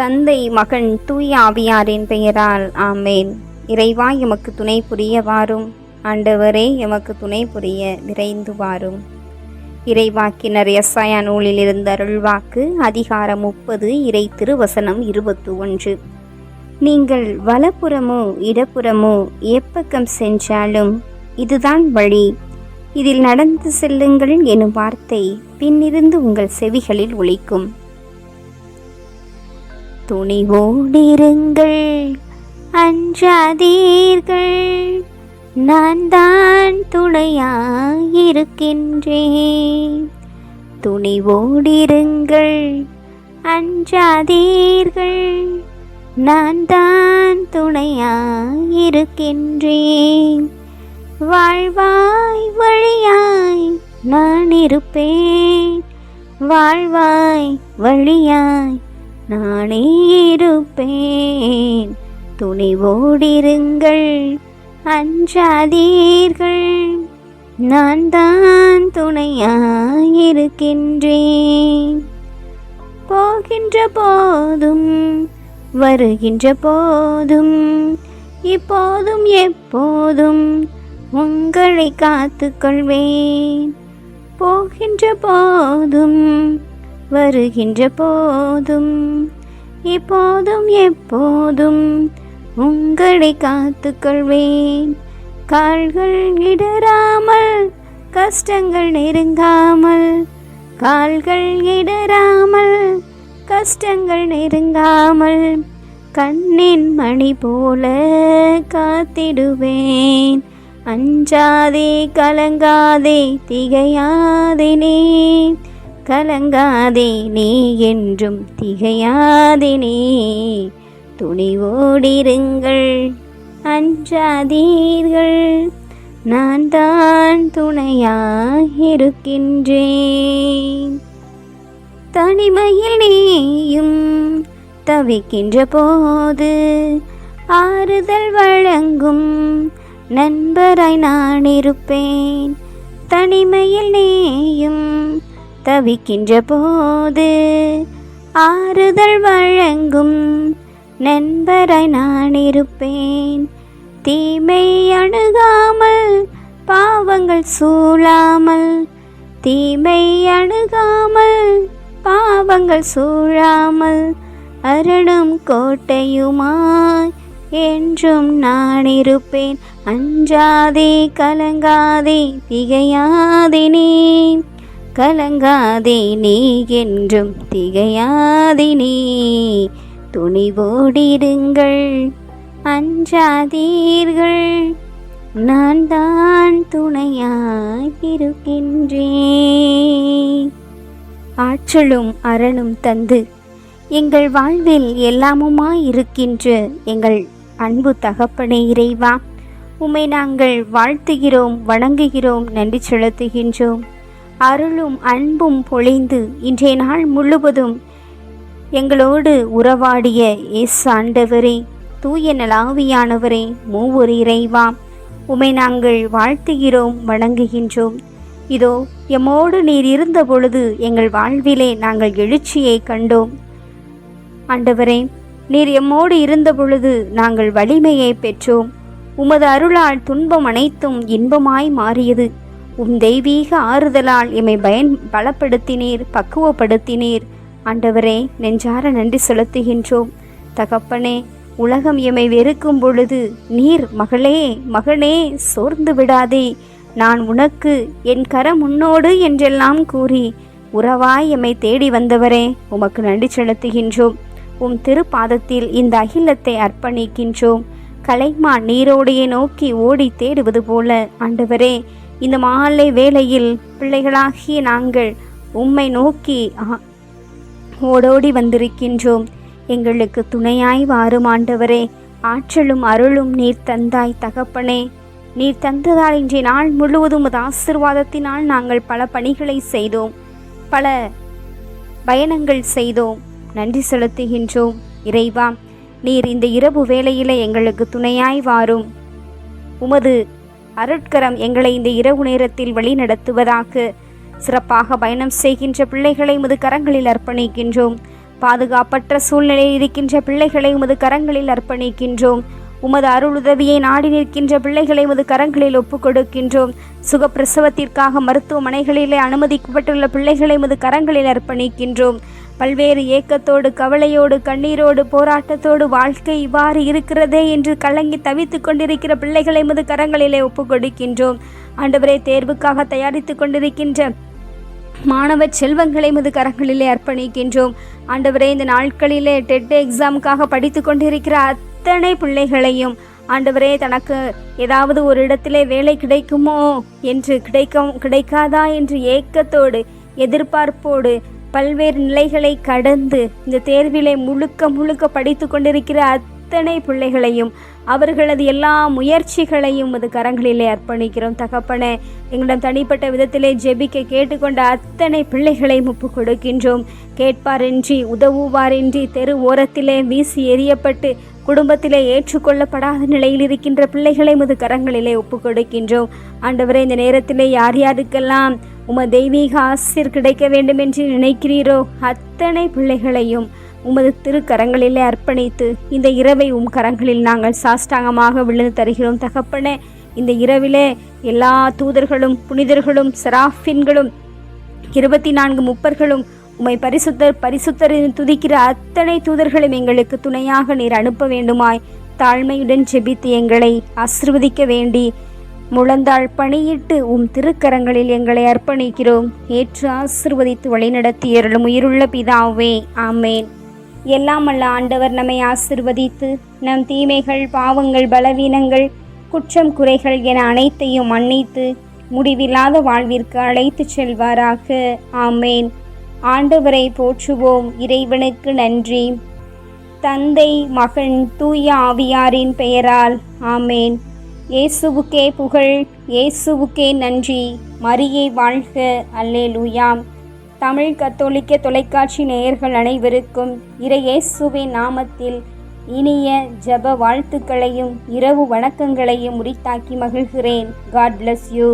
தந்தை மகன் தூய ஆவியாரின் பெயரால் ஆமேன். இறைவா எமக்கு துணை புரிய வாரும். ஆண்டவரே எமக்கு துணை புரிய விரைந்து வாரும். இறைவாக்கினர் எஸ்ஐயா நூலில் இருந்த அருள்வாக்கு அதிகாரம் முப்பது இறை திருவசனம் இருபத்து ஒன்று நீங்கள் வலப்புறமோ இடப்புறமோ எப்பக்கம் சென்றாலும் இதுதான் வழி. இதில் நடந்து செல்லுங்கள் எனும் வார்த்தை பின்னிருந்து உங்கள் செவிகளில் ஒழிக்கும் துணிவோடிருங்கள். அஞ்சாதீர்கள். நான் தான் துணையாயிருக்கின்றேன். துணிவோடிருங்கள். அஞ்சாதீர்கள். நான் தான் துணையாயிருக்கின்றேன். வாழ்வாய் வழியாய் நான் இருப்பேன் வாழ்வாய் வழியாய் நானே இருப்பேன் துணிவோடிருங்கள் அஞ்சாதீர்கள். நான் தான் துணையாயிருக்கின்றேன். போகின்ற போதும் வருகின்ற போதும் இப்போதும் எப்போதும் உங்களை காத்துக்கொள்வேன். போகின்ற போதும் வருகின்ற போதும் இப்போதும் எப்போதும் உங்களை காத்துக்கொள்வேன். கால்கள் இடராமல் கஷ்டங்கள் நெருங்காமல் கால்கள் இடராமல் கஷ்டங்கள் நெருங்காமல் கண்ணின் மணி போல காத்திடுவேன். அஞ்சாதே கலங்காதே திகையாதே கலங்காதே நீ என்றும் திகையாதே நீ. துணிவோடிருங்கள் அஞ்சாதீர்கள் நான் தான் துணையாயிருக்கின்றேன். தனிமையில் நீயும் தவிக்கின்ற போது ஆறுதல் வழங்கும் நண்பராய் நான் இருப்பேன். தனிமையில் நீயும் தவிக்கின்ற போது ஆறுதல் வழங்கும் நண்பராய் நான் இருப்பேன். தீமை அணுகாமல் பாவங்கள் சூழாமல் தீமை அணுகாமல் பாவங்கள் சூழாமல் அருளும் கோட்டையுமாய் என்றும் நான் இருப்பேன். அஞ்சாதே கலங்காதே திகையாதே நீ. கலங்காதே நீ என்றும் திகையாதே நீ. துணிவோடிருங்கள் அஞ்சாதீர்கள் நான் தான் துணையாயிருக்கின்றேன். ஆற்றலும் அரணும் தந்து எங்கள் வாழ்வில் எல்லாமுமாயிருக்கின்ற எங்கள் அன்பு தகப்பனே இறைவா உம்மை நாங்கள் வாழ்த்துகிறோம் வணங்குகிறோம் நன்றி செலுத்துகின்றோம். அருளும் அன்பும் பொழிந்து இன்றைய நாள் முழுவதும் எங்களோடு உறவாடிய எஸ் ஆண்டவரே தூய நலாவியானவரே மூவொரு இறைவா உமை நாங்கள் வாழ்த்துகிறோம் வணங்குகின்றோம். இதோ எம்மோடு நீர் இருந்த பொழுது எங்கள் வாழ்விலே நாங்கள் எழுச்சியை கண்டோம். ஆண்டவரே நீர் எம்மோடு இருந்த பொழுது நாங்கள் வலிமையை பெற்றோம். உமது அருளால் துன்பம் அனைத்தும் இன்பமாய் மாறியது. உம் தெய்வீக ஆறுதலால் எம்மை பயன் பலப்படுத்தினீர் பக்குவப்படுத்தினீர். ஆண்டவரே நெஞ்சார நன்றி செலுத்துகின்றோம். தகப்பனே உலகம் எம்மை வெறுக்கும் பொழுது நீர் மகளே மகனே சோர்ந்து விடாதே. நான் உனக்கு என் கரம் உன்னோடு என்றெல்லாம் கூறி உறவாய் எம்மை தேடி வந்தவரே உமக்கு நன்றி செலுத்துகின்றோம். உம் திருப்பாதத்தில் இந்த அகிலத்தை அர்ப்பணிக்கின்றோம். கலைமா நீரோடையை நோக்கி ஓடி தேடுவது போல ஆண்டவரே இந்த மாலை வேளையில் பிள்ளைகளாகிய நாங்கள் உம்மை நோக்கி ஆ- ஓடோடி வந்திருக்கின்றோம். எங்களுக்கு துணையாய் வாரும் ஆண்டவரே. ஆற்றலும் அருளும் நீர் தந்தாய் தகப்பனே. நீர் தந்ததால் இன்றைய நாள் முழுவதும் உமது ஆசிர்வாதத்தினால் நாங்கள் பல பணிகளை செய்தோம். பல பயணங்கள் செய்தோம். நன்றி செலுத்துகின்றோம். இறைவா நீர் இந்த இரவு வேளையிலே எங்களுக்கு துணையாய் வாரும். உமது அருட்கரம் எங்களை இந்த இரவு நேரத்தில் வழி நடத்துவதாக சிறப்பாக பயணம் செய்கின்ற பிள்ளைகளை முது கரங்களில் அர்ப்பணிக்கின்றோம். பாதுகாப்பற்ற சூழ்நிலையில் இருக்கின்ற பிள்ளைகளை உமது கரங்களில் அர்ப்பணிக்கின்றோம். உமது அருளுதவியை நாடி நிற்கின்ற பிள்ளைகளை உமது கரங்களில் ஒப்புக் கொடுக்கின்றோம் சுகப்பிரசவத்திற்காக மருத்துவமனைகளிலே அனுமதிக்கப்பட்டுள்ள பிள்ளைகளை உமது கரங்களில் அர்ப்பணிக்கின்றோம். பல்வேறு ஏக்கத்தோடு கவலையோடு கண்ணீரோடு போராட்டத்தோடு வாழ்க்கை இவ்வாறு இருக்கிறதே என்று கலங்கி தவித்துக் கொண்டிருக்கிற பிள்ளைகளை உமது கரங்களிலே ஒப்புக் கொடுக்கின்றோம். ஆண்டவரே தேர்வுக்காக தயாரித்துக் கொண்டிருக்கின்ற மாணவ செல்வங்களை முது கரங்களிலே அர்ப்பணிக்கின்றோம். ஆண்டவரே இந்த நாட்களிலே டெட் எக்ஸாமுக்காக படித்து கொண்டிருக்கிற அத்தனை பிள்ளைகளையும் ஆண்டவரே தனக்கு ஏதாவது ஒரு இடத்திலே வேலை கிடைக்குமோ என்று கிடைக்கும் கிடைக்காதா என்று ஏக்கத்தோடு எதிர்பார்ப்போடு பல்வேறு நிலைகளை கடந்து இந்த தேர்விலே முழுக்க முழுக்க படித்து கொண்டிருக்கிற அத்தனை பிள்ளைகளையும் அவர்களது எல்லா முயற்சிகளையும் அது கரங்களிலே அர்ப்பணிக்கிறோம். தகப்பனே எங்களிடம் தனிப்பட்ட விதத்திலே ஜெபிக்க கேட்டுக்கொண்ட அத்தனை பிள்ளைகளையும் ஒப்பு கொடுக்கின்றோம். கேட்பாரின்றி உதவுவாரின்றி தெரு ஓரத்திலே வீசி எறியப்பட்டு குடும்பத்திலே ஏற்றுக்கொள்ளப்படாத நிலையில் இருக்கின்ற பிள்ளைகளை முது கரங்களிலே ஒப்பு கொடுக்கின்றோம். ஆண்டவரே இந்த நேரத்திலே யார் யாருக்கெல்லாம் உம தெய்வீக ஆசிர் கிடைக்க வேண்டும் என்று நினைக்கிறீரோ? அத்தனை பிள்ளைகளையும் உமது திருக்கரங்களிலே அர்ப்பணித்து இந்த இரவை உம் கரங்களில் நாங்கள் சாஷ்டாங்கமாக விழுந்து தருகிறோம். தகப்பனே இந்த இரவிலே எல்லா தூதர்களும் புனிதர்களும் செராஃபின்களும் இருபத்தி நான்கு முப்பர்களும் உம்மை பரிசுத்தர் பரிசுத்தர் துதிக்கிற அத்தனை தூதர்களும் எங்களுக்கு துணையாக நீர் அனுப்ப வேண்டுமாய் தாழ்மையுடன் ஜெபித்து எங்களை ஆசிர்வதிக்க வேண்டி முழந்தாள் பணியிட்டு உம் திருக்கரங்களில் எங்களை அர்ப்பணிக்கிறோம். ஏற்று ஆசிர்வதித்து வழிநடத்தி அருளும் உயிருள்ள பிதாவே ஆமேன். எல்லாம் அல்ல ஆண்டவர் நம்மை ஆசிர்வதித்து நம் தீமைகள் பாவங்கள் பலவீனங்கள் குற்றம் குறைகள் என அனைத்தையும் மன்னித்து முடிவில்லாத வாழ்விற்கு அழைத்துச் செல்வாராக ஆமேன். ஆண்டவரை போற்றுவோம் இறைவனுக்கு நன்றி. தந்தை மகன் தூய ஆவியாரின் பெயரால் ஆமேன். இயேசுவுக்கே புகழ் இயேசுவுக்கே நன்றி. மரியை வாழ்க. அல்லே லூயாம் தமிழ் கத்தோலிக்க தொலைக்காட்சி நேயர்கள் அனைவருக்கும் இறை இயேசுவின் நாமத்தில் இனிய ஜெப வாழ்த்துக்களையும் இரவு வணக்கங்களையும் உரித்தாக்கி மகிழ்கிறேன். God bless you